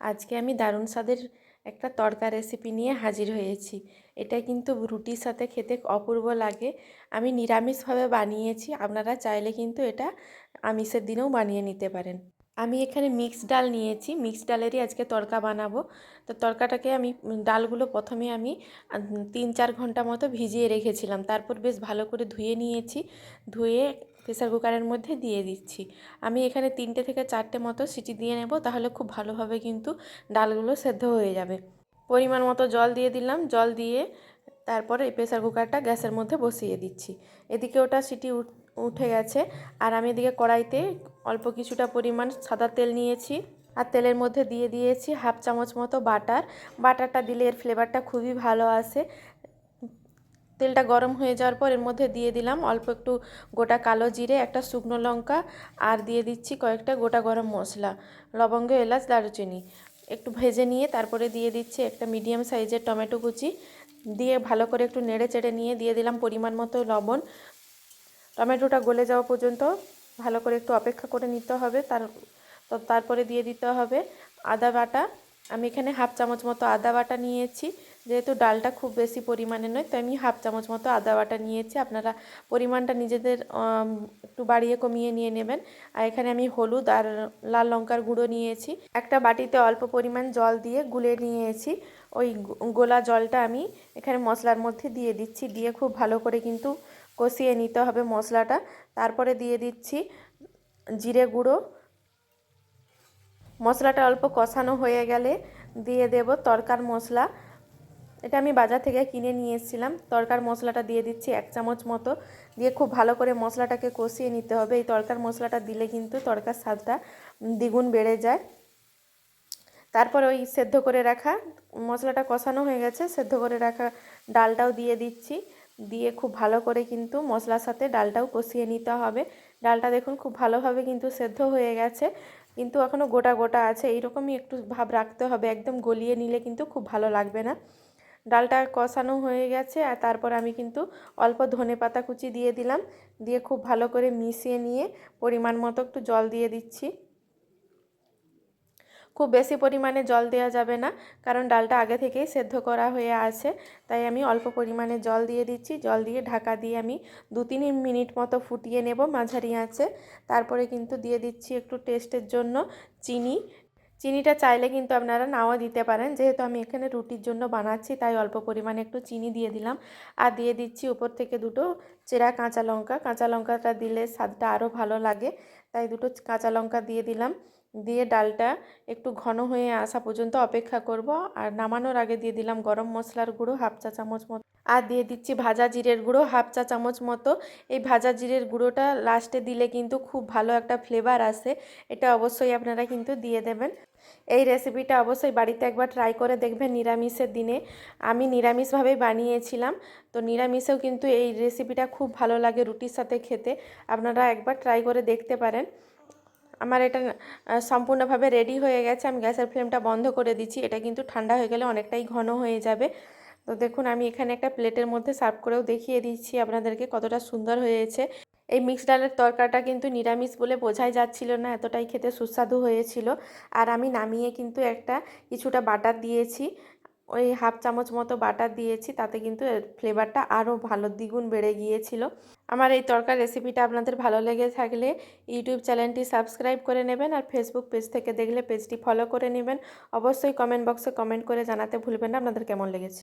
আজকে আমি দারুণ স্বাদের একটা তড়কা রেসিপি নিয়ে হাজির হয়েছি। এটা কিন্তু রুটির সাথে খেতে অপূর্ব লাগে। আমি নিরামিষভাবে বানিয়েছি, আপনারা চাইলে কিন্তু এটা আমিষের দিনেও বানিয়ে নিতে পারেন। আমি এখানে মিক্স ডাল নিয়েছি। মিক্স ডালেরই আজকে তরকা বানাবো। তো তরকাটাকে আমি, ডালগুলো প্রথমে আমি তিন চার ঘণ্টা মতো ভিজিয়ে রেখেছিলাম। তারপর বেশ ভালো করে ধুয়ে নিয়েছি। ধুয়ে প্রেসার কুকারের মধ্যে দিয়ে দিচ্ছি। আমি এখানে তিনটে থেকে চারটে মতো সিটি দিয়ে নেব, তাহলে খুব ভালোভাবে কিন্তু ডালগুলো সেদ্ধ হয়ে যাবে। পরিমাণ মতো জল দিয়ে দিলাম। জল দিয়ে তারপরে এই প্রেসার কুকারটা গ্যাসের মধ্যে বসিয়ে দিচ্ছি। এদিকে ওটা সিটি উঠে গেছে। আর আমি এদিকে কড়াইতে অল্প কিছুটা পরিমাণ সাদা তেল নিয়েছি আর তেলের মধ্যে দিয়ে দিয়েছি হাফ চামচ মতো বাটার। বাটারটা দিলে এর ফ্লেভারটা খুবই ভালো আসে। তেলটা গরম হয়ে যাওয়ার পর এর মধ্যে দিয়ে দিলাম অল্প একটু গোটা কালো জিরে, একটা শুকনো লঙ্কা আর দিয়ে দিচ্ছি কয়েকটা গোটা গরম মশলা, লবঙ্গ, এলাচ, দারুচিনি। একটু ভেজে নিয়ে তারপরে দিয়ে দিচ্ছি একটা মিডিয়াম সাইজের টমেটো কুচি। দিয়ে ভালো করে একটু নেড়ে চেড়ে নিয়ে দিয়ে দিলাম পরিমাণ মতো লবণ। টমেটোটা গলে যাওয়া পর্যন্ত ভালো করে একটু অপেক্ষা করে নিতে হবে। তার তারপরে দিয়ে দিতে হবে আদা বাটা। আমি এখানে হাফ চামচ মতো আদা বাটা নিয়েছি। যেহেতু ডালটা খুব বেশি পরিমাণে নয়, তো আমি হাফ চামচ মতো আদা বাটা নিয়েছি। আপনারা পরিমাণটা নিজেদের একটু বাড়িয়ে কমিয়ে নিয়ে নেবেন। আর এখানে আমি হলুদ আর লাল লঙ্কার গুঁড়ো নিয়েছি। একটা বাটিতে অল্প পরিমাণ জল দিয়ে গুলে নিয়েছি। ওই গোলা জলটা আমি এখানে মশলার মধ্যে দিয়ে দিচ্ছি। দিয়ে খুব ভালো করে কিন্তু কষিয়ে নিতে হবে মশলাটা। তারপরে দিয়ে দিচ্ছি জিরে গুঁড়ো। মশলাটা অল্প কষানো হয়ে গেলে দিয়ে দেব তরকার মশলা। এটা আমি বাজার থেকে কিনে নিয়ে এসেছিলাম। তরকার মশলাটা দিয়ে দিচ্ছি এক চামচ মতো। দিয়ে খুব ভালো করে মশলাটাকে কষিয়ে নিতে হবে। এই তরকার মশলাটা দিলে কিন্তু তরকার স্বাদটা দ্বিগুণ বেড়ে যায়। তারপর ওই সেদ্ধ করে রাখা মশলাটা কষানো হয়ে গেছে। সেদ্ধ করে রাখা ডালটাও দিয়ে দিচ্ছি। দিয়ে খুব ভালো করে কিন্তু মশলার সাথে ডালটাও কষিয়ে নিতে হবে। ডালটা দেখুন খুব ভালোভাবে কিন্তু সেদ্ধ হয়ে গেছে। কিন্তু এখনও গোটা গোটা আছে, এইরকমই একটু ভাব রাখতে হবে, একদম গলিয়ে নিলে কিন্তু খুব ভালো লাগবে না। ডালটা কষানো হয়ে গেছে, আর তারপর আমি কিন্তু অল্প ধনে পাতা কুচি দিয়ে দিলাম। দিয়ে খুব ভালো করে মিশিয়ে নিয়ে পরিমাণ মতো একটু জল দিয়ে দিচ্ছি। খুব বেশি পরিমাণে জল দেওয়া যাবে না, কারণ ডালটা আগে থেকেই সেদ্ধ করা হয়ে আছে। তাই আমি অল্প পরিমাণে জল দিয়ে দিচ্ছি। জল দিয়ে ঢাকা দিয়ে আমি দু তিন মিনিট মতো ফুটিয়ে নেব, মাঝারি আঁচে। তারপরে কিন্তু দিয়ে দিচ্ছি একটু টেস্টের জন্য চিনি। চিনিটা চাইলে কিন্তু আপনারা নাও দিতে পারেন। যেহেতু আমি এখানে রুটির জন্য বানাচ্ছি, তাই অল্প পরিমাণে একটু চিনি দিয়ে দিলাম। আর দিয়ে দিচ্ছি উপর থেকে দুটো চেরা কাঁচা লঙ্কা। কাঁচা লঙ্কাটা দিলে স্বাদটা আরও ভালো লাগে। তাই দুটো কাঁচা লঙ্কা দিয়ে দিলাম। দিয়ে ডালটা একটু ঘন হয়ে আসা পর্যন্ত অপেক্ষা করব। আর নামানোর আগে দিয়ে দিলাম গরম মশলার গুঁড়ো, হাফ চা চামচ মতো। আর দিয়ে দিচ্ছি ভাজা জিরের গুঁড়ো, হাফ চা চামচ মতো। এই ভাজা জিরের গুঁড়োটা লাস্টে দিলে কিন্তু খুব ভালো একটা ফ্লেভার আসে। এটা অবশ্যই আপনারা কিন্তু দিয়ে দেবেন। এই রেসিপিটা অবশ্যই বাড়িতে একবার ট্রাই করে দেখবেন নিরামিষের দিনে। আমি নিরামিষভাবেই বানিয়েছিলাম, তো নিরামিষেও কিন্তু এই রেসিপিটা খুব ভালো লাগে রুটির সাথে খেতে। আপনারা একবার ট্রাই করে দেখতে পারেন। আমার এটা সম্পূর্ণভাবে রেডি হয়ে গেছে। আমি গ্যাসের ফ্লেমটা বন্ধ করে দিচ্ছি। এটা কিন্তু ঠান্ডা হয়ে গেলে অনেকটাই ঘন হয়ে যাবে। তো দেখুন, আমি এখানে একটা প্লেটের মধ্যে সার্ভ করেও দেখিয়ে দিচ্ছি আপনাদেরকে কতটা সুন্দর হয়েছে। এই মিক্স ডালের তরকাটা কিন্তু নিরামিষ বলে বোঝাই যাচ্ছিল না, এতটাই খেতে সুস্বাদু হয়েছিল। আর আমি নামিয়ে কিন্তু একটা কিছুটা বাটার দিয়েছি, ওই হাফ চামচ মতো বাটার দিয়েছি, তাতে কিন্তু ফ্লেভারটা আরও ভালো দ্বিগুণ বেড়ে গিয়েছিল। আমার এই তরকার রেসিপিটা আপনাদের ভালো লেগে থাকলে ইউটিউব চ্যানেলটি সাবস্ক্রাইব করে নেবেন আর ফেসবুক পেজ থেকে দেখলে পেজটি ফলো করে নেবেন। অবশ্যই কমেন্ট বক্সে কমেন্ট করে জানাতে ভুলবেন না, আপনাদের কেমন লেগেছে?